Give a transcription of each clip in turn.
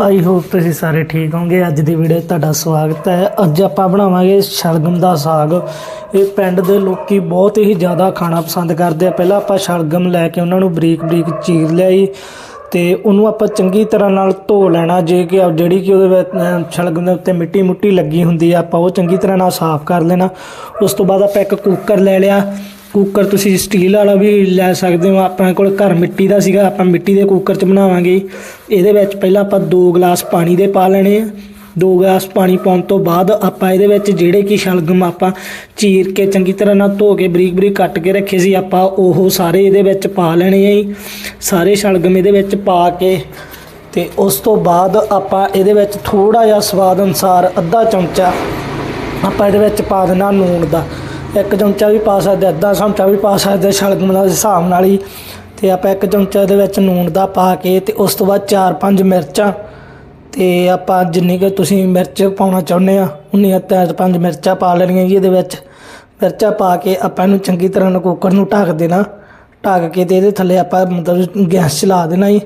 I hope ਤੁਸੀਂ ਸਾਰੇ ਠੀਕ ਹੋਵੋਗੇ। ਅੱਜ ਦੀ ਵੀਡੀਓ ਤੁਹਾਡਾ ਸਵਾਗਤ ਹੈ। ਅੱਜ ਆਪਾਂ ਬਣਾਵਾਂਗੇ ਸ਼ਲਗਮ ਦਾ ਸਾਗ। ਇਹ ਪਿੰਡ ਦੇ ਲੋਕੀ ਬਹੁਤ ਹੀ ਜ਼ਿਆਦਾ ਖਾਣਾ ਪਸੰਦ ਕਰਦੇ ਆ। ਪਹਿਲਾਂ ਆਪਾਂ ਸ਼ਲਗਮ ਲੈ ਕੇ ਉਹਨਾਂ ਨੂੰ ਬਰੀਕ ਬਰੀਕ ਚੀਰ ਲਿਆਈ ਤੇ ਉਹਨੂੰ ਆਪਾਂ ਚੰਗੀ ਤਰ੍ਹਾਂ ਨਾਲ ਧੋ ਲੈਣਾ। ਜੇ ਕਿ ਜਿਹੜੀ ਕਿ ਉਹਦੇ ਵਿੱਚ ਅਹ, ਸ਼ਲਗਮ ਦੇ ਉੱਤੇ ਮਿੱਟੀ ਮੁੱਟੀ ਲੱਗੀ ਹੁੰਦੀ ਆ ਆਪਾਂ ਉਹ ਚੰਗੀ ਤਰ੍ਹਾਂ ਨਾਲ ਸਾਫ਼ ਕਰ ਲੈਣਾ। ਉਸ ਤੋਂ ਬਾਅਦ ਆਪਾਂ ਇੱਕ ਕੁੱਕਰ ਲੈ ਲਿਆ। ਕੁੱਕਰ ਤੁਸੀਂ ਸਟੀਲ ਵਾਲਾ ਵੀ ਲੈ ਸਕਦੇ ਹੋ। ਆਪਣੇ ਕੋਲ ਘਰ ਮਿੱਟੀ ਦਾ ਸੀਗਾ, ਆਪਾਂ ਮਿੱਟੀ ਦੇ ਕੁੱਕਰ 'ਚ ਬਣਾਵਾਂਗੇ। ਇਹਦੇ ਵਿੱਚ ਪਹਿਲਾਂ ਆਪਾਂ 2 ਗਲਾਸ ਪਾਣੀ ਦੇ ਪਾ ਲੈਣੇ ਆ। 2 ਗਲਾਸ ਪਾਣੀ ਪਾਉਣ ਤੋਂ ਬਾਅਦ ਆਪਾਂ ਇਹਦੇ ਵਿੱਚ ਜਿਹੜੇ ਕਿ ਸ਼ਲਗਮ ਆਪਾਂ ਚੀਰ ਕੇ ਚੰਗੀ ਤਰ੍ਹਾਂ ਨਾਲ ਧੋ ਕੇ, ਬਰੀਕ ਬਰੀਕ ਕੱਟ ਕੇ ਰੱਖੇ ਸੀ, ਆਪਾਂ ਉਹ ਸਾਰੇ ਇਹਦੇ ਵਿੱਚ ਪਾ ਲੈਣੇ ਆ ਜੀ। ਸਾਰੇ ਸ਼ਲਗਮ ਇਹਦੇ ਵਿੱਚ ਪਾ ਕੇ ਤੇ ਉਸ ਤੋਂ ਬਾਅਦ ਆਪਾਂ ਇਹਦੇ ਵਿੱਚ ਥੋੜਾ ਜਿਹਾ ਸਵਾਦ ਅਨੁਸਾਰ ਅੱਧਾ ਚਮਚਾ ਆਪਾਂ ਇਹਦੇ ਵਿੱਚ ਪਾ ਦੇਣਾ ਨੂਣ ਦਾ। ਇੱਕ ਚਮਚਾ ਵੀ ਪਾ ਸਕਦੇ ਅੱਧਾ ਚਮਚਾ ਵੀ ਪਾ ਸਕਦੇ ਸ਼ਲਗਮ ਦੇ ਹਿਸਾਬ ਨਾਲ ਹੀ। ਤੇ ਆਪਾਂ ਇੱਕ ਚਮਚਾ ਇਹਦੇ ਵਿੱਚ ਨੂਣ ਦਾ ਪਾ ਕੇ ਤੇ ਉਸ ਤੋਂ ਬਾਅਦ 4-5 ਮਿਰਚਾਂ ਤੇ ਆਪਾਂ ਜਿੰਨੀ ਕਿ ਤੁਸੀਂ ਮਿਰਚ ਪਾਉਣਾ ਚਾਹੁੰਦੇ ਆ ਉਨੀਆਂ ਚਾਰ ਪੰਜ ਮਿਰਚਾਂ ਪਾ ਲੈਣੀਆਂ ਜੀ ਇਹਦੇ ਵਿੱਚ। ਮਿਰਚਾਂ ਪਾ ਕੇ ਆਪਾਂ ਇਹਨੂੰ ਚੰਗੀ ਤਰ੍ਹਾਂ ਨਾਲ ਕੁੱਕਰ ਨੂੰ ਢੱਕ ਦੇਣਾ। ਢੱਕ ਕੇ ਤੇ ਇਹਦੇ ਥੱਲੇ ਆਪਾਂ ਮਤਲਬ ਗੈਸ ਚਲਾ ਦੇਣਾ ਜੀ।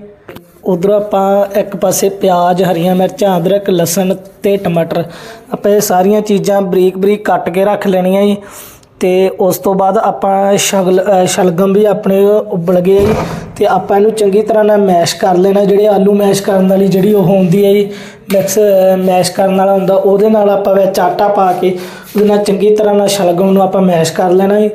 ਉਧਰ ਆਪਾਂ ਇੱਕ ਪਾਸੇ ਪਿਆਜ਼, ਹਰੀਆਂ ਮਿਰਚਾਂ, ਅਦਰਕ, ਲਸਣ ਤੇ ਟਮਾਟਰ। ਆਪਾਂ ਇਹ ਸਾਰੀਆਂ ਚੀਜ਼ਾਂ ਬਰੀਕ ਬਰੀਕ ਕੱਟ ਕੇ ਰੱਖ ਲੈਣੀਆਂ ਜੀ। ਤੇ ਉਸ ਤੋਂ ਬਾਅਦ ਆਪਾਂ ਸ਼ਗਲ ਸ਼ਲਗਮ ਵੀ ਆਪਣੇ ਉਬਲ ਗਏ ਜੀ। ਤੇ ਆਪਾਂ ਇਹਨੂੰ ਚੰਗੀ ਤਰ੍ਹਾਂ ਨਾਲ ਮੈਸ਼ ਕਰ ਲੈਣਾ, ਜਿਹੜੇ ਆਲੂ ਮੈਸ਼ ਕਰਨ ਵਾਲੀ ਜਿਹੜੀ ਉਹ ਹੁੰਦੀ ਹੈ ਜੀ, ਮਿਕਸ ਮੈਸ਼ ਕਰਨ ਵਾਲਾ ਹੁੰਦਾ, ਉਹਦੇ ਨਾਲ ਆਪਾਂ ਵਿੱਚ ਆਟਾ ਪਾ ਕੇ ਉਹਦੇ ਨਾਲ ਚੰਗੀ ਤਰ੍ਹਾਂ ਨਾਲ ਸ਼ਲਗਮ ਨੂੰ ਆਪਾਂ ਮੈਸ਼ ਕਰ ਲੈਣਾ ਜੀ।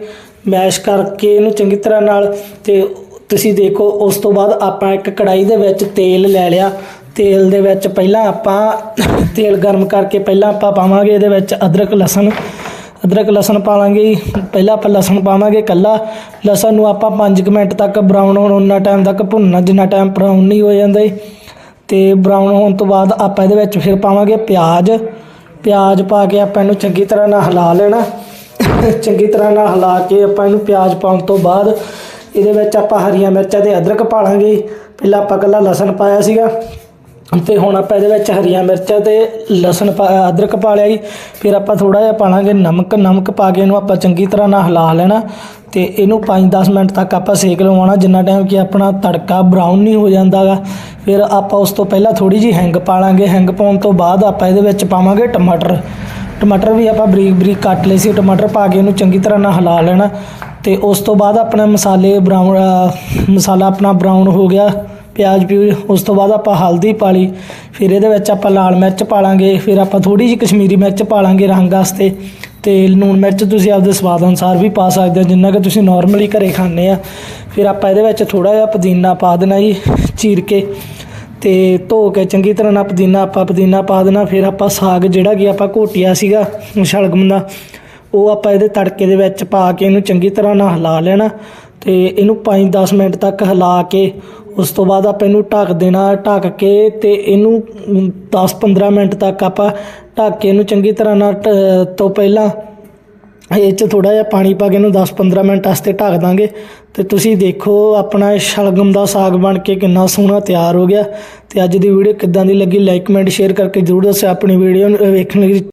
ਮੈਸ਼ ਕਰਕੇ ਇਹਨੂੰ ਚੰਗੀ ਤਰ੍ਹਾਂ ਨਾਲ ਤੇ ਤੁਸੀਂ ਦੇਖੋ, ਉਸ ਤੋਂ ਬਾਅਦ ਆਪਾਂ ਇੱਕ ਕੜਾਈ ਦੇ ਵਿੱਚ ਤੇਲ ਲੈ ਲਿਆ। ਤੇਲ ਦੇ ਵਿੱਚ ਪਹਿਲਾਂ ਆਪਾਂ, ਤੇਲ ਗਰਮ ਕਰਕੇ ਪਹਿਲਾਂ ਆਪਾਂ ਪਾਵਾਂਗੇ ਇਹਦੇ ਵਿੱਚ ਅਦਰਕ, ਲਸਣ ਅਦਰਕ, ਲਸਣ ਪਾ ਲਾਂਗੇ ਪਹਿਲਾਂ ਆਪਾਂ ਲਸਣ ਪਾਵਾਂਗੇ ਕੱਲਾ। ਲਸਣ ਨੂੰ ਆਪਾਂ 5 ਮਿੰਟ ਤੱਕ ਬਰਾਊਨ ਹੋਣ ਉਹਨਾਂ ਟਾਈਮ ਤੱਕ ਭੁੰਨਣਾ, ਜਿੰਨਾ ਟਾਈਮ ਬਰਾਊਨ ਨਹੀਂ ਹੋ ਜਾਂਦਾ ਜੀ। ਤੇ ਬਰਾਊਨ ਹੋਣ ਤੋਂ ਬਾਅਦ ਆਪਾਂ ਇਹਦੇ ਵਿੱਚ ਫਿਰ ਪਾਵਾਂਗੇ ਪਿਆਜ਼। ਪਿਆਜ਼ ਪਾ ਕੇ ਆਪਾਂ ਇਹਨੂੰ ਚੰਗੀ ਤਰ੍ਹਾਂ ਨਾਲ ਹਿਲਾ ਲੈਣਾ। ਚੰਗੀ ਤਰ੍ਹਾਂ ਨਾਲ ਹਿਲਾ ਕੇ ਆਪਾਂ ਇਹਨੂੰ ਪਿਆਜ਼ ਪਾਉਣ ਤੋਂ ਬਾਅਦ ਇਹਦੇ ਵਿੱਚ ਆਪਾਂ ਹਰੀਆਂ ਮਿਰਚਾਂ ਤੇ ਅਦਰਕ ਪਾ ਲਾਂਗੇ ਪਹਿਲਾਂ ਆਪਾਂ ਕੱਲਾ ਲਸਣ ਪਾਇਆ ਸੀਗਾ। ਤੇ ਹੁਣ ਆਪਾਂ ਇਹਦੇ ਵਿੱਚ ਹਰੀਆਂ ਮਿਰਚਾਂ ਤੇ ਲਸਣ ਪਾ ਅਦਰਕ ਪਾ ਲਿਆ ਜੀ। ਫਿਰ ਆਪਾਂ ਥੋੜਾ ਜਿਹਾ ਪਾਣਾਗੇ ਨਮਕ। ਨਮਕ ਪਾ ਕੇ ਇਹਨੂੰ ਆਪਾਂ ਚੰਗੀ ਤਰ੍ਹਾਂ ਨਾਲ ਹਿਲਾ ਲੈਣਾ। ਤੇ ਇਹਨੂੰ 5-10 ਮਿੰਟ ਤੱਕ ਆਪਾਂ ਸੇਕ ਲਵਾਉਣਾ, ਜਿੰਨਾ ਟਾਈਮ ਕਿ ਆਪਣਾ ਤੜਕਾ ਬਰਾਊਨ ਨਹੀਂ ਹੋ ਜਾਂਦਾਗਾ ਫਿਰ ਆਪਾਂ ਉਸ ਤੋਂ ਪਹਿਲਾਂ ਥੋੜੀ ਜੀ ਹੈਂਗ ਪਾ ਲਾਂਗੇ। ਹੈਂਗ ਪਾਉਣ ਤੋਂ ਬਾਅਦ ਆਪਾਂ ਇਹਦੇ ਵਿੱਚ ਪਾਵਾਂਗੇ ਟਮਾਟਰ। ਟਮਾਟਰ ਵੀ ਆਪਾਂ ਬਰੀਕ ਬਰੀਕ ਕੱਟ ਲਏ ਸੀ। ਟਮਾਟਰ ਪਾ ਕੇ ਇਹਨੂੰ ਚੰਗੀ ਤਰ੍ਹਾਂ ਨਾਲ ਹਿਲਾ ਲੈਣਾ। ਤੇ ਉਸ ਤੋਂ ਬਾਅਦ ਆਪਣਾ ਮਸਾਲੇ ਬਰਾਊਨ ਮਸਾਲਾ ਆਪਣਾ ਬਰਾਊਨ ਹੋ ਗਿਆ। ਪਿਆਜ਼ ਵੀ ਉਸ ਤੋਂ ਬਾਅਦ ਆਪਾਂ ਹਲਦੀ ਪਾ ਲਈ, ਫਿਰ ਇਹਦੇ ਵਿੱਚ ਆਪਾਂ ਲਾਲ ਮਿਰਚ ਪਾ ਲਾਂਗੇ, ਫਿਰ ਆਪਾਂ ਥੋੜੀ ਜਿਹੀ ਕਸ਼ਮੀਰੀ ਮਿਰਚ ਪਾ ਲਾਂਗੇ ਰੰਗ ਵਾਸਤੇ, ਤੇ ਲੂਣ ਮਿਰਚ ਤੁਸੀਂ ਆਪਦੇ ਸਵਾਦ ਅਨੁਸਾਰ ਵੀ ਪਾ ਸਕਦੇ ਹੋ, ਜਿੰਨਾ ਕਿ ਤੁਸੀਂ ਨਾਰਮਲੀ ਘਰੇ ਖਾਂਦੇ ਆ। ਫਿਰ ਆਪਾਂ ਇਹਦੇ ਵਿੱਚ ਥੋੜਾ ਜਿਹਾ ਪੁਦੀਨਾ ਪਾ ਦੇਣਾ ਜੀ, ਚੀਰ ਕੇ, ਤੇ ਧੋ ਕੇ ਚੰਗੀ ਤਰ੍ਹਾਂ ਨਾਲ ਪੁਦੀਨਾ, ਆਪਾਂ ਪੁਦੀਨਾ ਪਾ ਦੇਣਾ, ਫਿਰ ਆਪਾਂ ਸਾਗ ਜਿਹੜਾ ਕਿ ਆਪਾਂ ਘੋਟਿਆ ਸੀਗਾ, ਸ਼ਲਗਮ ਦਾ ਉਹ ਆਪਾਂ ਇਹਦੇ ਤੜਕੇ ਦੇ ਵਿੱਚ ਪਾ ਕੇ ਇਹਨੂੰ ਚੰਗੀ ਤਰ੍ਹਾਂ ਨਾਲ ਹਿਲਾ ਲੈਣਾ ਤੇ ਇਹਨੂੰ 5-10 ਮਿੰਟ ਤੱਕ ਹਿਲਾ ਕੇ ਉਸ ਤੋਂ ਬਾਅਦ ਆਪਾਂ ਇਹਨੂੰ ਢੱਕ ਦੇਣਾ, ਢੱਕ ਕੇ ਤੇ ਇਹਨੂੰ 10-15 ਮਿੰਟ ਤੱਕ ਆਪਾਂ ਢੱਕ ਕੇ ਇਹਨੂੰ ਚੰਗੀ ਤਰ੍ਹਾਂ ਨਾਲ ਢ- ਤੋਂ ਪਹਿਲਾਂ ਇਹ 'ਚ ਥੋੜਾ ਜਿਹਾ ਪਾਣੀ ਪਾ ਕੇ ਇਹਨੂੰ 10-15 ਮਿੰਟ ਵਾਸਤੇ ਢੱਕ ਦਾਂਗੇ। ਤੇ ਤੁਸੀਂ ਦੇਖੋ ਆਪਣਾ ਸ਼ਲਗਮ ਦਾ ਸਾਗ ਬਣ ਕੇ ਕਿੰਨਾ ਸੋਹਣਾ ਤਿਆਰ ਹੋ ਗਿਆ। ਤੇ ਅੱਜ ਦੀ ਵੀਡੀਓ ਕਿੱਦਾਂ ਦੀ ਲੱਗੀ ਲਾਈਕ ਕਮੈਂਟ ਸ਼ੇਅਰ ਕਰਕੇ ਜਰੂਰ ਦੱਸਿਓ। ਆਪਣੀ ਵੀਡੀਓ ਨੂੰ ਵੇਖਣ ਲਈ